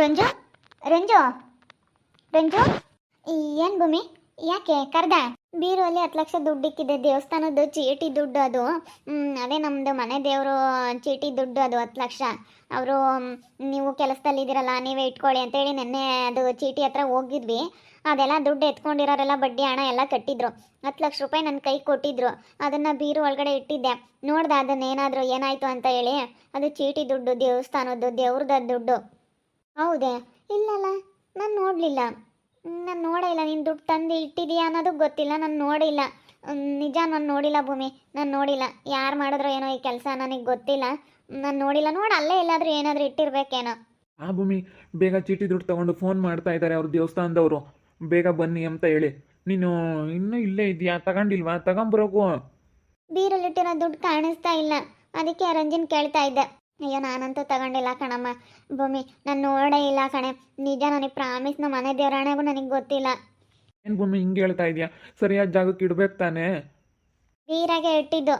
ರಂಜು? ರಂಜು? ರಂಜು? ಏನು ಭೂಮಿ? ಯಾಕೆ? ಕರ್ದ? ಬೀರುವಲ್ಲಿ ಹತ್ತು ಲಕ್ಷ ದುಡ್ಡು ಇಕ್ಕಿದೆ, ದೇವಸ್ಥಾನದ್ದು ಚೀಟಿ ದುಡ್ಡು ಅದು. ಅದೇ ನಮ್ಮದು ಮನೆ ದೇವರು ಚೀಟಿ ದುಡ್ಡು ಅದು ಹತ್ತು ಲಕ್ಷ. ಅವರು ನೀವು ಕೆಲಸದಲ್ಲಿ ಇದ್ದೀರಲ್ಲ ನೀವೇ ಇಟ್ಕೊಳ್ಳಿ ಅಂತೇಳಿ ನಿನ್ನೆ ಅದು ಚೀಟಿ ಹತ್ರ ಹೋಗಿದ್ವಿ. ಅದೆಲ್ಲ ದುಡ್ಡು ಎತ್ಕೊಂಡಿರೋರೆಲ್ಲ ಬಡ್ಡಿ, ಹಣ ಎಲ್ಲ ಕಟ್ಟಿದ್ರು. ಹತ್ತು ಲಕ್ಷ ರೂಪಾಯಿ ನನ್ನ ಕೈ ಕೊಟ್ಟಿದ್ರು. ಅದನ್ನು ಬೀರು ಒಳಗಡೆ ಇಟ್ಟಿದ್ದೆ. ನೋಡ್ದೆ ಅದನ್ನೇನಾದರೂ ಏನಾಯಿತು ಅಂತ ಹೇಳಿ. ಅದು ಚೀಟಿ ದುಡ್ಡು, ದೇವಸ್ಥಾನದ್ದು, ದೇವ್ರದ ದುಡ್ಡು. ಹೌದೇ? ಇಲ್ಲಲ್ಲ ನಾನು ನೋಡಲಿಲ್ಲ. ನಾನು ನೋಡೇ ಇಲ್ಲ. ನೀನು ದುಡ್ಡು ತಂದು ಇಟ್ಟಿದೀಯಾ ಅನ್ನೋದು ಗೊತ್ತಿಲ್ಲ. ನಾನು ನೋಡಿಲ್ಲ ನಿಜ ನಾನು ನೋಡಿಲ್ಲ ಭೂಮಿ. ನಾನು ನೋಡಿಲ್ಲ. ಯಾರು ಮಾಡಿದ್ರು ಏನೋ ಈ ಕೆಲಸ ನನಗೆ ಗೊತ್ತಿಲ್ಲ. ನಾನು ನೋಡಿಲ್ಲ. ನೋಡಿ ಅಲ್ಲೇ ಎಲ್ಲಾದರೂ ಏನಾದರೂ ಇಟ್ಟಿರ್ಬೇಕೇನೋ. ಆ ಭೂಮಿ ಬೇಗ ಚೀಟಿ ದುಡ್ಡು ತಗೊಂಡು ಫೋನ್ ಮಾಡ್ತಾ ಇದ್ದಾರೆ ಅವ್ರ ದೇವಸ್ಥಾನದವರು. ಬೇಗ ಬನ್ನಿ ಅಂತ ಹೇಳಿ. ನೀನು ಇನ್ನೂ ಇಲ್ಲೇ ಇದೆಯಾ? ತಗೊಂಡಿಲ್ವಾ? ತಗೊಂಬರೋಕು. ಬೀರಲ್ಲಿಟ್ಟಿರೋ ದುಡ್ಡು ಕಾಣಿಸ್ತಾ ಇಲ್ಲ. ಅದಕ್ಕೆ ರಂಜನ್ ಕೇಳ್ತಾ ಇದ್ದೆ. ಅಯ್ಯೋ ನಾನಂತೂ ತಗೊಂಡಿಲ್ಲ ಕಣಮ್ಮ. ಭೂಮಿ ನಾನು ನೋಡೇ ಇಲ್ಲ ಕಣೆ. ನಿಜ ನನಗೆ ಪ್ರಾಮಿಸ್ ನಮ್ಮ ಮನೆ ದೇವರಾಣೆಗೂ ನನಗೆ ಗೊತ್ತಿಲ್ಲ. ಏನು ಭೂಮಿ ಹಿಂಗೆ ಹೇಳ್ತಾ ಇದೆಯಾ? ಸರಿಯಾದ ಜಾಗಕ್ಕೆ ಇಡಬೇಕು ತಾನೇ? ಬೀರಾಗೆ ಇಟ್ಟಿದ್ದು.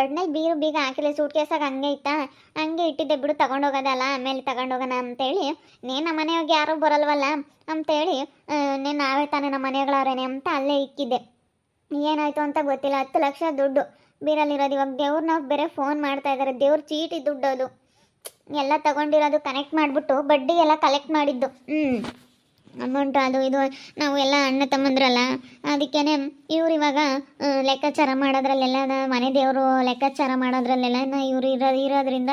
ಒಡ್ನಲ್ಲಿ ಬೀರು ಬೀಗ ಹಾಕಿಲ್ಲ. ಸೂಟ್ ಕೇಸಾಗ ಹಂಗೆ ಇತ್ತಾ? ಹಂಗೆ ಇಟ್ಟಿದ್ದೆ ಬಿಡು ತಗೊಂಡೋಗೋದಲ್ಲ ಆಮೇಲೆ ತಗೊಂಡೋಗೋಣ ಅಂತೇಳಿ. ನೀ ನಮ್ಮ ಮನೆಯೋಗಿ ಯಾರೂ ಬರಲ್ವಲ್ಲ ಅಂತೇಳಿ ನೀನು ನಾವೇ ತಾನೇ ನಮ್ಮ ಮನೆಗಳವ್ರೇನೆ ಅಂತ ಅಲ್ಲೇ ಇಕ್ಕಿದ್ದೆ. ಏನಾಯ್ತು ಅಂತ ಗೊತ್ತಿಲ್ಲ. ಹತ್ತು ಲಕ್ಷ ದುಡ್ಡು. ಬೀರಲ್ಲಿರೋದು. ಇವಾಗ ದೇವ್ರನ್ನ ಬೇರೆ ಫೋನ್ ಮಾಡ್ತಾ ಇದ್ದಾರೆ ದೇವ್ರ ಚೀಟಿ ದುಡ್ಡು ಅದು. ಎಲ್ಲ ತಗೊಂಡಿರೋದು ಕನೆಕ್ಟ್ ಮಾಡಿಬಿಟ್ಟು ಬಡ್ಡಿ ಎಲ್ಲ ಕಲೆಕ್ಟ್ ಮಾಡಿದ್ದು. ಹ್ಞೂ ಅಮೌಂಟ್ ಅದು, ಇದು, ನಾವು ಎಲ್ಲ ಅಣ್ಣ ತಮ್ಮಂದ್ರಲ್ಲ, ಅದಕ್ಕೇನೆ ಇವ್ರು ಇವಾಗ ಲೆಕ್ಕಾಚಾರ ಮಾಡೋದ್ರಲ್ಲೆಲ್ಲ ಮನೆ ದೇವರು ಲೆಕ್ಕಾಚಾರ ಮಾಡೋದ್ರಲ್ಲೆಲ್ಲ ಇವ್ರು ಇರೋ ಇರೋದ್ರಿಂದ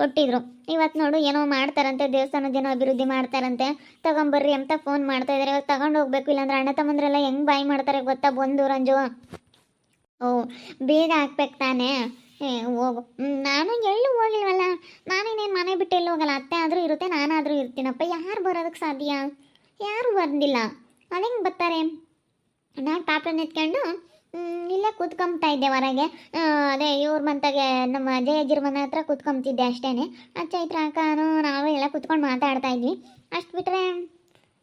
ಕೊಟ್ಟಿದ್ರು. ಇವತ್ತು ನೋಡು ಏನೋ ಮಾಡ್ತಾರಂತೆ, ದೇವಸ್ಥಾನದ ಏನೋ ಅಭಿವೃದ್ಧಿ ಮಾಡ್ತಾರಂತೆ, ತಗೊಂಬರ್ರಿ ಅಂತ ಫೋನ್ ಮಾಡ್ತಾ ಇದ್ದಾರೆ ಇವಾಗ ತಗೊಂಡು ಹೋಗ್ಬೇಕು, ಇಲ್ಲಾಂದ್ರೆ ಅಣ್ಣ ತಮ್ಮಂದ್ರೆಲ್ಲ ಹೆಂಗ್ ಬಾಯಿ ಮಾಡ್ತಾರೆ ಗೊತ್ತಾ, ಬಂದು ರಂಜು? ಓ, ಬೇಗ ಹಾಕ್ಬೇಕು ತಾನೇ? ಏ, ಹೋಗು. ನಾನು ಎಲ್ಲೂ ಹೋಗಿಲ್ವಲ್ಲ ನಾನೇನೇನು ಮನೆ ಬಿಟ್ಟು ಎಲ್ಲೂ ಹೋಗಲ್ಲ? ಅತ್ತೆ ಆದರೂ ಇರುತ್ತೆ ನಾನಾದರೂ ಇರ್ತೀನಪ್ಪ. ಯಾರು ಬರೋದಕ್ಕೆ ಸಾಧ್ಯ? ಯಾರು ಬಂದಿಲ್ಲ? ಅದಂಗೆ ಬರ್ತಾರೆ? ನಾನು ಪಾಪ ಎತ್ಕೊಂಡು ಇಲ್ಲೇ ಕೂತ್ಕೊಂಬ್ತಾ ಇದ್ದೆ ಹೊರಗೆ. ಅದೇ ಇವ್ರ ಮಂತಾಗೆ ನಮ್ಮ ಜಯಜ್ಜಿರ ಮನೆ ಹತ್ರ ಕೂತ್ಕೊಂಬ್ತಿದ್ದೆ ಅಷ್ಟೇ ಆ ಚೈತ್ರ ಅಕ್ಕನು ನಾವು ಎಲ್ಲ ಕೂತ್ಕೊಂಡು ಮಾತಾಡ್ತಾ ಇದ್ವಿ. ಅಷ್ಟು ಬಿಟ್ಟರೆ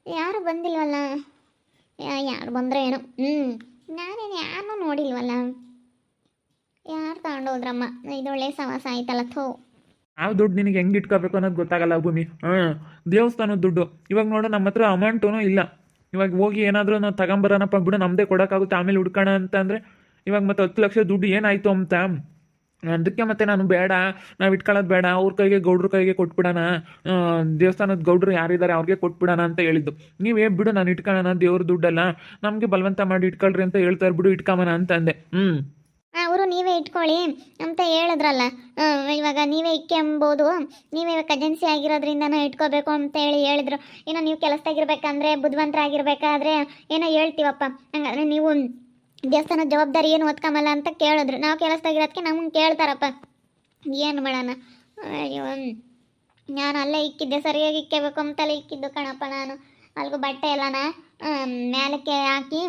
ಯಾರು ಬಂದಿಲ್ವಲ್ಲ? ಯಾರು ಬಂದರೆ ಏನೋ ಹ್ಞೂ ನಾನೇನು ಯಾರನ್ನೂ ನೋಡಿಲ್ವಲ್ಲ? ಯಾರು ತಗೊಂಡೋದ್ರಮ್ಮ ಇದೊಳ್ಳೆ ಸವಾಸ ಆಯ್ತಲ್ಲ, ಥೋ. ಆ ದುಡ್ಡು ನಿನಗೆ ಹೆಂಗೆ ಇಟ್ಕೋಬೇಕು ಅನ್ನೋದು ಗೊತ್ತಾಗಲ್ಲ ಭೂಮಿ. ಹಾಂ, ದೇವಸ್ಥಾನದ ದುಡ್ಡು. ಇವಾಗ ನೋಡು ನಮ್ಮ ಹತ್ರ ಅಮೌಂಟೂ ಇಲ್ಲ. ಇವಾಗ ಹೋಗಿ ಏನಾದರೂ ನಾವು ತಗೊಂಬರೋಣಪ್ಪ ಬಿಡು ನಮ್ಮದೇ ಕೊಡೋಕ್ಕಾಗುತ್ತೆ, ಆಮೇಲೆ ಹುಡ್ಕೋಣ ಅಂತ ಅಂದರೆ ಇವಾಗ ಮತ್ತೆ ಹತ್ತು ಲಕ್ಷ ದುಡ್ಡು ಏನಾಯಿತು ಅಂತ. ಅದಕ್ಕೆ ಮತ್ತೆ ನಾನು ಬೇಡ, ನಾವು ಇಟ್ಕೊಳ್ಳೋದು ಬೇಡ, ಅವ್ರ ಕೈಗೆ ಗೌಡ್ರ ಕೈಗೆ ಕೊಟ್ಬಿಡೋಣ ದೇವಸ್ಥಾನದ ಗೌಡ್ರು ಯಾರಿದ್ದಾರೆ ಅವ್ರಿಗೆ ಕೊಟ್ಬಿಡೋಣ ಅಂತ ಹೇಳಿದ್ದು. ನೀವೇ ಬಿಡು ನಾನು ಇಟ್ಕೊಳ್ಳೋಣ, ದೇವ್ರ ದುಡ್ಡಲ್ಲ, ನಮಗೆ ಬಲವಂತ ಮಾಡಿ ಇಟ್ಕೊಳ್ರಿ ಅಂತ ಹೇಳ್ತಾರೆ ಬಿಡು ಇಟ್ಕೊಂಬನ ಅಂತ ಅಂದೆ. ಹ್ಞೂ ಅವರು ನೀವೇ ಇಟ್ಕೊಳ್ಳಿ ಅಂತ ಹೇಳಿದ್ರಲ್ಲ. ಇವಾಗ ನೀವೇ ಇಕ್ಕೆಂಬೋದು, ನೀವೇ ಕಜೆನ್ಸಿ ಆಗಿರೋದ್ರಿಂದನೂ ಇಟ್ಕೋಬೇಕು ಅಂತ ಹೇಳಿ ಹೇಳಿದ್ರು. ಏನೋ ನೀವು ಕೆಲಸದಾಗಿರ್ಬೇಕಂದ್ರೆ ಬುದ್ಧಿವಂತರಾಗಿರ್ಬೇಕಾದ್ರೆ ಏನೋ ಹೇಳ್ತೀವಪ್ಪ. ಹಂಗಾದ್ರೆ ನೀವು ದೇವಸ್ಥಾನದ ಜವಾಬ್ದಾರಿ ಏನು ಒತ್ಕೊಂಬಲ್ಲ ಅಂತ ಕೇಳಿದ್ರು. ನಾವು ಕೆಲಸದಾಗಿರೋದಕ್ಕೆ ನಮ್ಗೆ ಕೇಳ್ತಾರಪ್ಪ. ಏನು ಮಾಡೋಣ? ಅಯ್ಯೋ, ನಾನು ಅಲ್ಲೇ ಇಕ್ಕಿದ್ದೆ, ಸರಿಯಾಗಿ ಇಕ್ಕಬೇಕು ಅಂತಲೇ ಇಕ್ಕಿದ್ದು ಕಣಪ್ಪ ನಾನು. ಅಲ್ಗೂ ಬಟ್ಟೆ ಎಲ್ಲನ ಮೇಲಕ್ಕೆ ಹಾಕಿ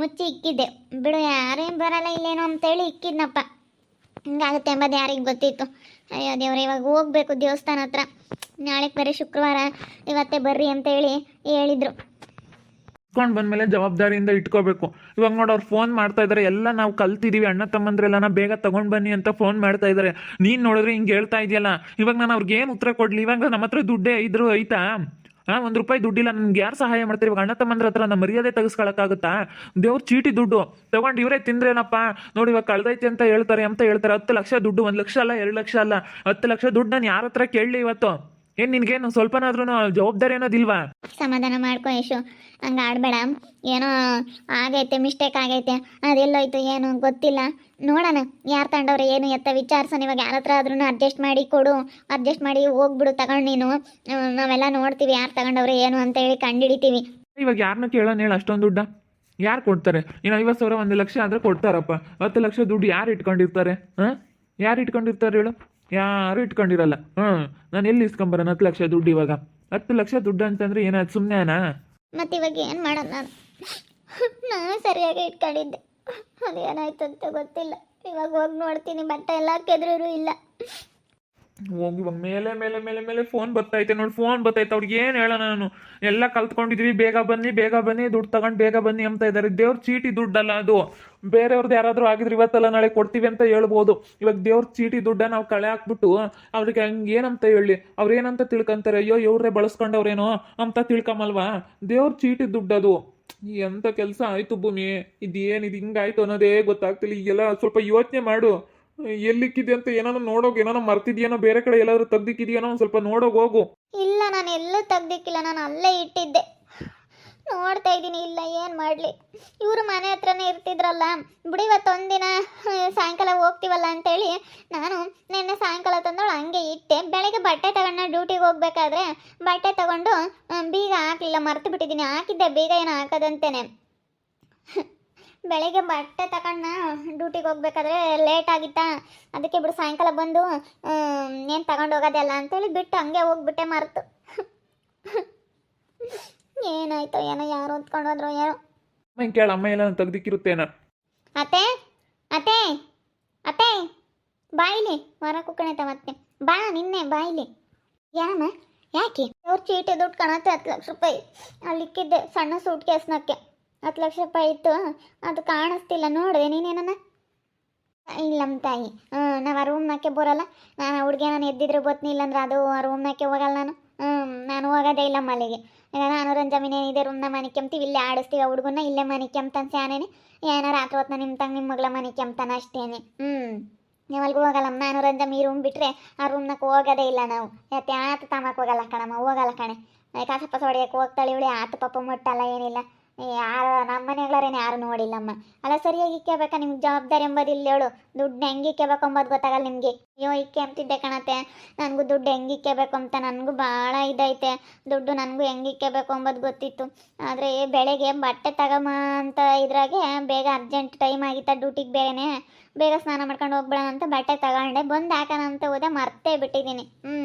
ಮುಚ್ಚಿ ಇಕ್ಕಿದ್ದೆ. ಬಿಡು ಯಾರೇನು ಬರಲ್ಲ ಇಲ್ಲೇನೋ ಅಂತೇಳಿ ಇಕ್ಕಿದ್ನಪ್ಪ. ಹಿಂಗಾಗುತ್ತೆ ಎಂಬುದು ಯಾರಿಗೆ ಗೊತ್ತಿತ್ತು. ಅಯ್ಯೋ, ದೇವ್ರೆ, ಇವಾಗ ಹೋಗ್ಬೇಕು ದೇವಸ್ಥಾನ ಹತ್ರ. ನಾಳೆಗೆ ಬರೀ ಶುಕ್ರವಾರ ಇವತ್ತೇ ಬರ್ರಿ ಅಂತೇಳಿ ಹೇಳಿದ್ರು. ಇಟ್ಕೊಂಡು ಬಂದಮೇಲೆ ಜವಾಬ್ದಾರಿಯಿಂದ ಇಟ್ಕೋಬೇಕು. ಇವಾಗ ನೋಡಿ ಅವ್ರು ಫೋನ್ ಮಾಡ್ತಾ ಇದ್ದಾರೆ ಎಲ್ಲ ನಾವು ಕಲ್ತಿದ್ದೀವಿ ಅಣ್ಣ ತಮ್ಮಂದ್ರೆಲ್ಲನ ಬೇಗ ತಗೊಂಡ್ ಬನ್ನಿ ಅಂತ ಫೋನ್ ಮಾಡ್ತಾ ಇದ್ದಾರೆ ನೀನು ನೋಡಿದ್ರೆ ಹಿಂಗೆ ಹೇಳ್ತಾ ಇದೆಯಲ್ಲ? ಇವಾಗ ನಾನು ಅವ್ರಿಗೆ ಏನು ಉತ್ತರ ಕೊಡ್ಲಿ? ಇವಾಗ ನಮ್ಮ ಹತ್ರ ದುಡ್ಡೇ ಇದ್ರು ಐತಾ ಹಾಂ, ಒಂದು ರೂಪಾಯಿ ದುಡ್ಡಿಲ್ಲ, ನನ್ಗೆ ಯಾರು ಸಹಾಯ ಮಾಡ್ತಾರೆ? ಇವಾಗ ಅಣ್ಣ ತಮ್ಮಂದ್ರ ಹತ್ರ ನಮ್ಮ ಮರ್ಯಾದೆ ತೆಗೆಸ್ಕೊಳಕ್ಕಾಗುತ್ತಾ? ದೇವ್ರ ಚೀಟಿ ದುಡ್ಡು. ತಗೊಂಡು ಇವರೇ ತಿಂದ್ರೇನಪ್ಪ? ನೋಡಿ ಇವಾಗ ಕಳ್ದೈತಿ ಅಂತ ಹೇಳ್ತಾರೆ ಅಂತ ಹೇಳ್ತಾರೆ. ಹತ್ತು ಲಕ್ಷ ದುಡ್ಡು, ಒಂದು ಲಕ್ಷ ಅಲ್ಲ, ಎರಡು ಲಕ್ಷ ಅಲ್ಲ. ಹತ್ತು ಲಕ್ಷ ದುಡ್ಡು ನಾನು ಯಾರ ಹತ್ರ ಕೇಳಲಿ ಇವತ್ತು? ಏನು ನಿನ್ಗೇನು ಸ್ವಲ್ಪನಾದ್ರೂ ಜವಾಬ್ದಾರಿ ಅನ್ನೋದಿಲ್ವಾ? ಸಮಾಧಾನ ಮಾಡ್ಕೊ ಯಶು. ಹಂಗ ಆಡಬೇಡ. ಏನೋ ಆಗೈತೆ ಮಿಸ್ಟೇಕ್ ಆಗೈತೆ. ಅದೆಲ್ಲೋಯ್ತು ಏನು ಗೊತ್ತಿಲ್ಲ. ನೋಡೋಣ ಯಾರು ತಗೊಂಡವ್ರೆ ಏನು ಎತ್ತ ವಿಚಾರಿಸೋಣ ಇವಾಗ ಯಾರ ಹತ್ರ ಆದ್ರೂ ಅಡ್ಜಸ್ಟ್ ಮಾಡಿ ಕೊಡು. ಅಡ್ಜಸ್ಟ್ ಮಾಡಿ ಹೋಗ್ಬಿಡು ತಗೊಂಡು ನೀನು. ನಾವೆಲ್ಲ ನೋಡ್ತೀವಿ ಯಾರು ತಗೊಂಡವ್ರೆ ಏನು ಅಂತ ಹೇಳಿ ಕಂಡುಹಿಡಿತೀವಿ ಇವಾಗ ಯಾರನ್ನ ಕೇಳೋಣ ಹೇಳು ಅಷ್ಟೊಂದು ದುಡ್ಡ. ಯಾರು ಕೊಡ್ತಾರೆ? ಇನ್ನು ಐವತ್ತು ಸಾವಿರ ಒಂದು ಲಕ್ಷ ಆದರೆ ಕೊಡ್ತಾರಪ್ಪ. ಹತ್ತು ಲಕ್ಷ ದುಡ್ಡು ಯಾರು ಇಟ್ಕೊಂಡಿರ್ತಾರೆ? ಹಾಂ ಯಾರು ಇಟ್ಕೊಂಡಿರ್ತಾರೆ ಹೇಳು? ಯಾರು ಇಟ್ಕೊಂಡಿರಲ್ಲ. ಹ್ಞೂ ನಾನು ಎಲ್ಲಿ ಇಸ್ಕೊಂಬರೋಣ? ಹತ್ತು ಲಕ್ಷ ದುಡ್ಡು ಇವಾಗ. ಹತ್ತು ಲಕ್ಷ ದುಡ್ಡು ಅಂತಂದ್ರೆ ಏನಾದ್ರು ಸುಮ್ಮನೆನಾ ಮತ್ತೆ ಇವಾಗ ಏನು ಮಾಡೋದು ನಾನು? ನಾನು ಸರಿಯಾಗಿ ಇಟ್ಕೊಂಡಿದ್ದೆ. ಅದೇನಾಯ್ತು ಅಂತ ಗೊತ್ತಿಲ್ಲ. ಇವಾಗ ಹೋಗಿ ನೋಡ್ತೀನಿ, ಬಟ್ಟೆ ಎಲ್ಲ ಕೆದ್ರೂ ಇಲ್ಲ. ಹೋಗಿ ಮೇಲೆ ಮೇಲೆ ಮೇಲೆ ಮೇಲೆ ಫೋನ್ ಬರ್ತೈತೆ ನೋಡಿ. ಫೋನ್ ಬರ್ತೈತೆ ಅವ್ರಿಗೆ ಏನು ಹೇಳೋಣ ನಾನು? ಎಲ್ಲ ಕಲ್ತ್ಕೊಂಡಿದ್ವಿ. ಬೇಗ ಬನ್ನಿ ಬೇಗ ಬನ್ನಿ. ದುಡ್ಡು ತಗೊಂಡು ಬೇಗ ಬನ್ನಿ ಅಂತ ಇದ್ದಾರೆ ದೇವ್ರ ಚೀಟಿ ದುಡ್ಡಲ್ಲ ಅದು. ಬೇರೆಯವ್ರದ್ದು ಯಾರಾದರೂ ಆಗಿದ್ರೆ ಇವತ್ತಲ್ಲ ನಾಳೆ ಕೊಡ್ತೀವಿ ಅಂತ ಹೇಳ್ಬೋದು. ಇವಾಗ ದೇವ್ರ ಚೀಟಿ ದುಡ್ಡ ನಾವು ಕಳೆ ಹಾಕ್ಬಿಟ್ಟು, ಅವ್ರಿಗೆ ಹಂಗೆ ಏನಂತ ಹೇಳಿ? ಅವ್ರು ಏನಂತ ತಿಳ್ಕೊಂತಾರೆ? ಅಯ್ಯೋ ಇವ್ರೇ ಬಳಸ್ಕೊಂಡವ್ರೇನೋ ಅಂತ ತಿಳ್ಕೊಂಬಲ್ವಾ ದೇವ್ರ ಚೀಟಿ ದುಡ್ಡದು. ಎಂಥ ಕೆಲಸ ಆಯ್ತು ಭೂಮಿ? ಇದೇನು ಇದು ಹಿಂಗಾಯ್ತು ಅನ್ನೋದೇ ಗೊತ್ತಾಗ್ತಿಲ್ಲ. ಈಗೆಲ್ಲ ಸ್ವಲ್ಪ ಯೋಚನೆ ಮಾಡು. ಎಲ್ಲಿಕ್ಕಿದೆ ಅಂತ ಏನಾನ ನೋಡೋಗಿ ಏನಾನ ಮರ್ತಿದ್ಯಾನೋ ಬೇರೆ ಕಡೆ ಎಲ್ಲಾದ್ರೂ ತೆಗ್ದಿಕ್ಕಿದ್ಯೇನೋ ಒಂದು ಸ್ವಲ್ಪ ನೋಡೋಗಿ ಹೋಗು. ಇಲ್ಲ, ನಾನು ಎಲ್ಲೂ ತೆಗ್ದಿಕ್ಕಿಲ್ಲ, ನಾನು ಅಲ್ಲೇ ಇಟ್ಟಿದ್ದೆ. ನೋಡ್ತಾ ಇದ್ದೀನಿ, ಇಲ್ಲ, ಏನು ಮಾಡಲಿ. ಇವರು ಮನೆ ಹತ್ರನೇ ಇರ್ತಿದ್ರಲ್ಲ, ಬಿಡಿ ಇವತ್ತೊಂದಿನ ಸಾಯಂಕಾಲ ಹೋಗ್ತೀವಲ್ಲ ಅಂತೇಳಿ ನಾನು ನಿನ್ನೆ ಸಾಯಂಕಾಲ ತಂದೋಳು ಹಂಗೆ ಇಟ್ಟೆ. ಬೆಳಗ್ಗೆ ಬಟ್ಟೆ ತಗೊಂಡು ಡ್ಯೂಟಿಗೆ ಹೋಗ್ಬೇಕಾದ್ರೆ ಬಟ್ಟೆ ತಗೊಂಡು ಬೀಗ ಹಾಕಲಿಲ್ಲ, ಮರ್ತು ಬಿಟ್ಟಿದ್ದೀನಿ. ಹಾಕಿದ್ದೆ, ಬೀಗ ಏನು ಹಾಕೋದಂತೇನೆ. ಬೆಳಗ್ಗೆ ಬಟ್ಟೆ ತಗೊಂಡ ಡ್ಯೂಟಿಗೆ ಹೋಗ್ಬೇಕಾದ್ರೆ ಲೇಟ್ ಆಗಿತ್ತಾ? ಅದಕ್ಕೆ ಬಿಡು ಸಾಯಂಕಾಲ ಬಂದು ಏನು ತಗೊಂಡು ಹೋಗೋದಲ್ಲ ಅಂತೇಳಿ ಬಿಟ್ಟು ಹಂಗೆ ಹೋಗ್ಬಿಟ್ಟೆ ಮರೆತು. ಏನಾಯ್ತೋ ಏನೋ ಯಾರು ಹೊತ್ಕೊಂಡು ಹೋದ್ರು ಏನೋ. ಅಮ್ಮ ಕೇಳ ಅಮ್ಮ ತೆಗ್ದಿಕ್ಕಿರುತ್ತೇನ? ಅತ್ತೆ ಅತ್ತೆ ಅತ್ತೆ ಬಾಯಿಲಿ ಮರ ಕುಕ್ಕಣೈತ ಮತ್ತೆ. ಬಾ ನಿನ್ನೆ ಬಾಯಿಲಿ. ಏನಮ್ಮ ಯಾಕೆ? ಅವ್ರ ಚೀಟಿ ದುಡ್ಡು ಕಾಣತ್ತೆ ಹತ್ತು ಲಕ್ಷ ರೂಪಾಯಿ. ಅಲ್ಲಿಕ್ಕಿದ್ದೆ ಸಣ್ಣ ಸೂಟ್ ಕೇಸ್ನಕ್ಕೆ ಹತ್ತು ಲಕ್ಷ ರೂಪಾಯಿ ಇತ್ತು. ಅದು ಕಾಣಿಸ್ತಿಲ್ಲ, ನೋಡಿದೆ ನೀನೇನನ್ನ ಇಲ್ಲಮ್ಮ ತಾಯಿ. ಹ್ಞೂ ನಾವು ಆ ರೂಮ್ನಾಕೆ ಬರೋಲ್ಲ. ನಾನು ಹುಡುಗಿ ನಾನು ಎದ್ದಿದ್ರು ಬತ್ನಿ ಇಲ್ಲಂದ್ರೆ ಅದು ಆ ರೂಮ್ನಾಕೆ ಹೋಗಲ್ಲ ನಾನು. ಹ್ಞೂ ನಾನು ಹೋಗೋದೇ ಇಲ್ಲ ಮಲೆಗೆ ಈಗ ನಾನು ಇದೆ ಏನಿದೆ ರೂಮ್ನ ಮನಿಕೆಂಬ್ತೀವಿ ಇಲ್ಲೇ ಆಡಿಸ್ತೀವಿ ಆ ಹುಡುಗನ್ನ, ಇಲ್ಲೇ ಮನಿಕೆಂಬ್ತಾನೆ ಸ್ಯಾನೇನೆ ಏನೋ ರಾತ್ರಿ ಹೊತ್ತು ನಿಮ್ಮ ತಂಗ ನಿಮ್ಮ ಮಗಳ ಮನಿಕ್ಯಂತಾನ ಅಷ್ಟೇನೆ. ಹ್ಞೂ ನೀವಲ್ಗೂ ಹೋಗಲ್ಲಮ್ಮ ನಾನು ರಂಜಮ್ ಈ ರೂಮ್ ಬಿಟ್ಟರೆ ಆ ರೂಮ್ನಾಗ ಹೋಗೋದೇ ಇಲ್ಲ ನಾವು. ಯಾಕೆ ಆತ ತಾಮಕ್ಕೆ ಹೋಗಲ್ಲ ಕಣಮ್ಮ, ಹೋಗಲ್ಲ ಕಣೆ. ಕಾಸ ಪಸ ಹೊಡೆಯಕ್ಕೆ ಹೋಗ್ತಾಳೆ ಇವಳಿ, ಆತ ಪಾಪ ಮುಟ್ಟಲ್ಲ, ಏನಿಲ್ಲ. ಯಾರು ನಮ್ಮ ಮನೆಗಳೇನು ಯಾರು ನೋಡಿಲ್ಲಮ್ಮ. ಅಲ್ಲ, ಸರಿಯಾಗಿ ಇಕ್ಕಬೇಕಾ ನಿಮ್ಗೆ ಜವಾಬ್ದಾರಿ ಎಂಬುದು ಇಲ್ಲಿ ಹೇಳು. ದುಡ್ಡು ಹೆಂಗೆ ಇಕ್ಕಬೇಕು ಅಂಬೋದು ಗೊತ್ತಾಗಲ್ಲ ನಿಮಗೆ. ಅಯ್ಯೋ, ಇಕ್ಕೆ ಅಂತಿದ್ದೆ ಕಣತೆ ನನಗೂ ದುಡ್ಡು ಹೆಂಗೆ ಇಕ್ಕಬೇಕು ಅಂತ ನನಗೂ ಭಾಳ ಇದೈತೆ. ದುಡ್ಡು ನನಗೂ ಹೆಂಗೆ ಇಕ್ಕಬೇಕು ಅಂಬೋದು ಗೊತ್ತಿತ್ತು. ಆದರೆ ಬೆಳಗ್ಗೆ ಬಟ್ಟೆ ತಗೊಮ್ಮ ಅಂತ ಇದ್ರಾಗೆ ಬೇಗ ಅರ್ಜೆಂಟ್ ಟೈಮ್ ಆಗಿತ್ತ ಡ್ಯೂಟಿಗೆ ಬೇಗನೆ. ಬೇಗ ಸ್ನಾನ ಮಾಡ್ಕೊಂಡು ಹೋಗ್ಬಿಡೋಣ ಅಂತ ಬಟ್ಟೆ ತಗೊಂಡೆ. ಬಂದು ಹಾಕೋಣ ಅಂತ ಹೋದೆ, ಮರ್ತೇ ಬಿಟ್ಟಿದ್ದೀನಿ. ಹ್ಞೂ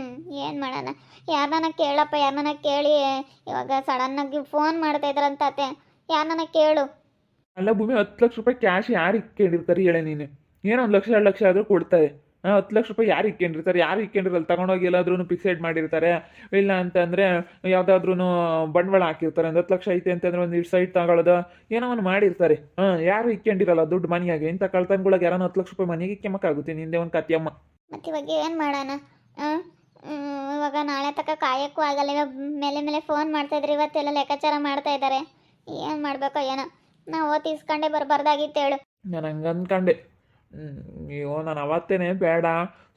ಏನು ಮಾಡೋಣ? ಯಾರನ್ನ ಕೇಳಪ್ಪ, ಯಾರನ್ನ ಕೇಳಿ. ಇವಾಗ ಸಡನ್ನಾಗಿ ಫೋನ್ ಮಾಡ್ತಾ ಯಾರನ್ನ ಕೇಳು. ಅಲ್ಲ ಭೂಮಿ ಹತ್ತು ಲಕ್ಷ ರೂಪಾಯಿ ಕ್ಯಾಶ್ ಯಾರು ಇಕ್ಕೊಂಡಿರ್ತಾರೆ ಹೇಳೆ ನೀನು. ಏನೋ ಒಂದು ಲಕ್ಷ ಎರಡು ಲಕ್ಷ ಆದರೂ ಕೊಡ್ತಾರೆ. ಹತ್ತು ಲಕ್ಷ ರೂಪಾಯಿ ಯಾರು ಇಕ್ಕೊಂಡಿರ್ತಾರೆ? ಯಾರು ಇಕ್ಕೊಂಡಿರಲ್ಲ ತಗೊಂಡೋಗಿ ಎಲ್ಲಾದ್ರೂ ಫಿಕ್ಸೆಡ್ ಮಾಡಿರ್ತಾರೆ. ಇಲ್ಲ ಅಂತಂದರೆ ಯಾವುದಾದ್ರೂ ಬಂಡವಾಳ ಹಾಕಿರ್ತಾರೆ. ಒಂದು ಹತ್ತು ಲಕ್ಷ ಐತೆ ಅಂತಂದ್ರೆ ಒಂದು ಇಷ್ಟು ಸೈಟ್ ತಗೊಳ್ಳೋದು ಏನೋ ಒಂದು ಮಾಡಿರ್ತಾರೆ. ಹಾಂ ಯಾರು ಇಕ್ಕೊಂಡಿರಲ್ಲ? ದುಡ್ಡು ಮನೆಯಾಗೆ. ಇಂಥ ಕಳ್ತನಗಳಿಗೆ ಯಾರೋ ಹತ್ತು ಲಕ್ಷ ರೂಪಾಯಿ ಮನೆಗೆ ಕೆಮ್ಮಕ್ಕಾಗುತ್ತೆ ನಿಂದೆ ಒಂದು ಕತ್ತಿಯಮ್ಮ ಮತ್ತೆ ಇವಾಗ ಏನು ಮಾಡೋಣ? ಇವಾಗ ನಾಳೆ ತಕ್ಕ ಕಾಯೋಕ್ಕೂ ಆಗಲ್ಲ. ಇವಾಗ ಮೇಲೆ ಮೇಲೆ ಫೋನ್ ಮಾಡ್ತಾಯಿದ್ರೆ ಇವತ್ತೆಲ್ಲ ಲೆಕ್ಕಾಚಾರ ಮಾಡ್ತಾ ಇದ್ದಾರೆ ಏನು ಮಾಡ್ಬೇಕೋ ಏನೋ. ನಾವು ಓದ್ ಇಸ್ಕೊಂಡೇ ಬರಬಾರ್ದಾಗಿತ್ತು ಹೇಳು. ನಾನು ಹಂಗೆ ಅಂದ್ಕೊಂಡೆ ಹ್ಮ್, ಅಯ್ಯೋ ನಾನು ಅವತ್ತೇನೆ ಬೇಡ.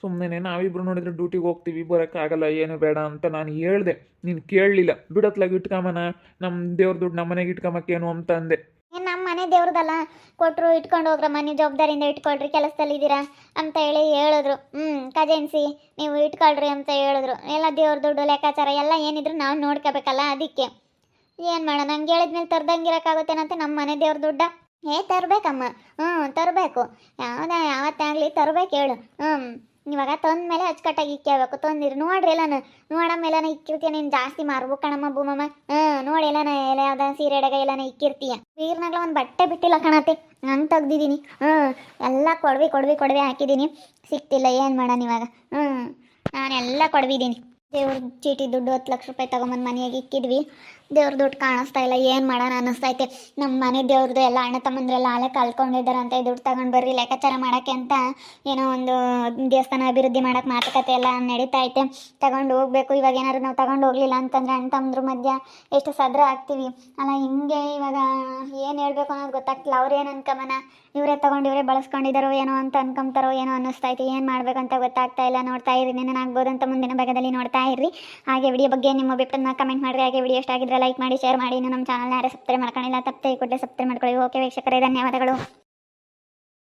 ಸುಮ್ಮನೆ ನಾವಿಬ್ರು ನೋಡಿದ್ರೆ ಡ್ಯೂಟಿಗೆ ಹೋಗ್ತೀವಿ ಬರೋಕ್ಕಾಗಲ್ಲ ಏನು ಬೇಡ ಅಂತ ನಾನು ಹೇಳ್ದೆ. ನೀನು ಕೇಳಲಿಲ್ಲ. ಬಿಡತ್ಲಾಗಿ ಇಟ್ಕೊಂಬನ ನಮ್ಮ ದೇವ್ರ ದುಡ್ಡು ನಮ್ಮ ಮನೆಗೆ ಇಟ್ಕೊಂಬಕ್ಕೇನು ಅಂತ ಅಂದೆ. ನಮ್ಮ ಮನೆ ದೇವ್ರದಲ್ಲ? ಕೊಟ್ಟರು ಇಟ್ಕೊಂಡು ಹೋಗ್ರಮ್ಮ ಮನೆ ಜವಾಬ್ದಾರಿಯಿಂದ ಇಟ್ಕೊಳ್ರಿ ಕೆಲಸದಲ್ಲಿದ್ದೀರಾ ಅಂತ ಹೇಳಿ ಹೇಳಿದ್ರು. ಹ್ಞೂ ಕಜೆನ್ಸಿ ನೀವು ಇಟ್ಕೊಳ್ರಿ ಅಂತ ಹೇಳಿದ್ರು. ಎಲ್ಲ ದೇವ್ರ ದುಡ್ಡು ಲೆಕ್ಕಾಚಾರ ಎಲ್ಲ ಏನಿದ್ರು ನಾವು ನೋಡ್ಕೋಬೇಕಲ್ಲ ಅದಕ್ಕೆ. ಏನು ಮಾಡೋಣ? ನಂಗೆ ಹೇಳಿದ್ಮೇಲೆ ತರ್ದಂಗಿರೋಕ್ಕಾಗುತ್ತೇನಂತೆ ನಮ್ಮ ಮನೆ ದೇವ್ರ ದುಡ್ಡ? ಏ, ತರಬೇಕಮ್ಮ. ಹ್ಞೂ ತರಬೇಕು. ಯಾವುದೇ ಯಾವತ್ತಾಗಲಿ ತರ್ಬೇಕು ಹೇಳು. ಹ್ಞೂ ಇವಾಗ ತಂದ ಮೇಲೆ ಅಚ್ಚುಕಟ್ಟಾಗಿ ಇಕ್ಕಬೇಕು ತೊಂದಿರಿ ನೋಡ್ರಿ ಎಲ್ಲಾನು. ನೋಡ ಮೇಲೆ ಇಕ್ಕಿರ್ತೀಯ? ನೀನು ಜಾಸ್ತಿ ಮಾರ್ಬೇಕು ಕಣಮ್ಮ ಭೂಮಮ್ಮ. ಹ್ಞೂ ನೋಡಿ ಎಲ್ಲಾನ ಎಲ್ಲ ಯಾವ್ದ ಸೀರೆ ಎಡಗ ಎಲ್ಲಾನ ಇಕ್ಕಿರ್ತೀಯ? ಬೀರ್ನಾಗ್ಲ ಒಂದು ಬಟ್ಟೆ ಬಿಟ್ಟಿಲ್ಲ ಕಣತಿ. ಹಂಗೆ ತೆಗ್ದಿದ್ದೀನಿ. ಹ್ಞೂ ಎಲ್ಲ ಕೊಡವಿ ಕೊಡವಿ ಕೊಡವಿ ಹಾಕಿದ್ದೀನಿ. ಸಿಕ್ತಿಲ್ಲ ಏನು ಮಾಡೋಣ ಇವಾಗ? ಹ್ಞೂ ನಾನೆಲ್ಲ ಕೊಡವಿದ್ದೀನಿ. ದೇವ್ರ ಚೀಟಿ ದುಡ್ಡು ಹತ್ತು ಲಕ್ಷ ರೂಪಾಯಿ ತೊಗೊಂಬಂದು ಮನೆಯಾಗ ಇಕ್ಕಿದ್ವಿ. ದೇವ್ರ ದುಡ್ಡು ಕಾಣಿಸ್ತಾ ಇಲ್ಲ, ಏನು ಮಾಡೋಣ ಅನ್ನಿಸ್ತೈತೆ. ನಮ್ಮ ಮನೆ ದೇವ್ರದ್ದು ಎಲ್ಲ ಅಣ್ಣ ತಮ್ಮಂದ್ರೆಲ್ಲ ಆಲೆ ಕಲ್ಕೊಂಡಿದ್ದಾರೆ ಅಂತ ದುಡ್ಡು ತಗೊಂಡು ಬರ್ರಿ, ಲೆಕ್ಕಾಚಾರ ಮಾಡೋಕ್ಕೆ ಅಂತ ಏನೋ ಒಂದು ದೇವಸ್ಥಾನ ಅಭಿವೃದ್ಧಿ ಮಾಡೋಕ್ಕೆ ಮಾತುಕತೆ ಎಲ್ಲ ನಡೀತಾ ಐತೆ. ತಗೊಂಡು ಹೋಗ್ಬೇಕು, ಇವಾಗ ಏನಾದ್ರು ನಾವು ತಗೊಂಡು ಹೋಗ್ಲಿಲ್ಲ ಅಂತಂದ್ರೆ ಅಣ್ಣ ತಮ್ಮದ್ರ ಮಧ್ಯ ಎಷ್ಟು ಸದ್ರ ಆಗ್ತೀವಿ. ಅಲ್ಲ, ಹಿಂಗೆ ಇವಾಗ ಏನು ಹೇಳ್ಬೇಕು ಅನ್ನೋದು ಗೊತ್ತಾಗ್ತಿಲ್ಲ. ಅವ್ರು ಏನು ಅನ್ಕಮನ? ಇವರೇ ತಗೊಂಡು ಇವರೇ ಬಳಸ್ಕೊಂಡಿದ್ದಾರೋ ಏನೋ ಅಂತ ಅನ್ಕೊಂತಾರೋ ಏನೋ ಅನ್ನಿಸ್ತೈತೆ ಏನು ಮಾಡ್ಬೇಕಂತ ಗೊತ್ತಾಗ್ತಾ ಇಲ್ಲ. ನೋಡ್ತಾ ಇರಿ ಆಗ್ಬೋದು ಅಂತ ಮುಂದಿನ ಭಾಗದಲ್ಲಿ ನೋಡ್ತಾ ಇರ್ರಿ. ಹಾಗೆ ವಿಡಿಯೋ ಬಗ್ಗೆ ನಿಮ್ಮ ಅಭಿಪ್ರಾಯನ ಕಮೆಂಟ್ ಮಾಡಿರಿ ಹಾಗೆ ವಿಡಿಯೋ ಇಷ್ಟ ಆಗಿದ್ರೆ ಲೈಕ್ ಮಾಡಿ ಶೇರ್ ಮಾಡಿ. ಇನ್ನು ನಮ್ಮ ಚಾನಲ್ನ ಯಾರೇ ಸಬ್ಸ್ಕ್ರೈಬ್ ಮಾಡ್ಕೊಂಡಿಲ್ಲ, ತಪ್ಪದೆ ಕೂಡಲೇ ಸಬ್ಸ್ಕ್ರೈಬ್ ಮಾಡ್ಕೊಳ್ಳಿ. ಓಕೆ ವೀಕ್ಷಕರೇ, ಧನ್ಯವಾದಗಳು.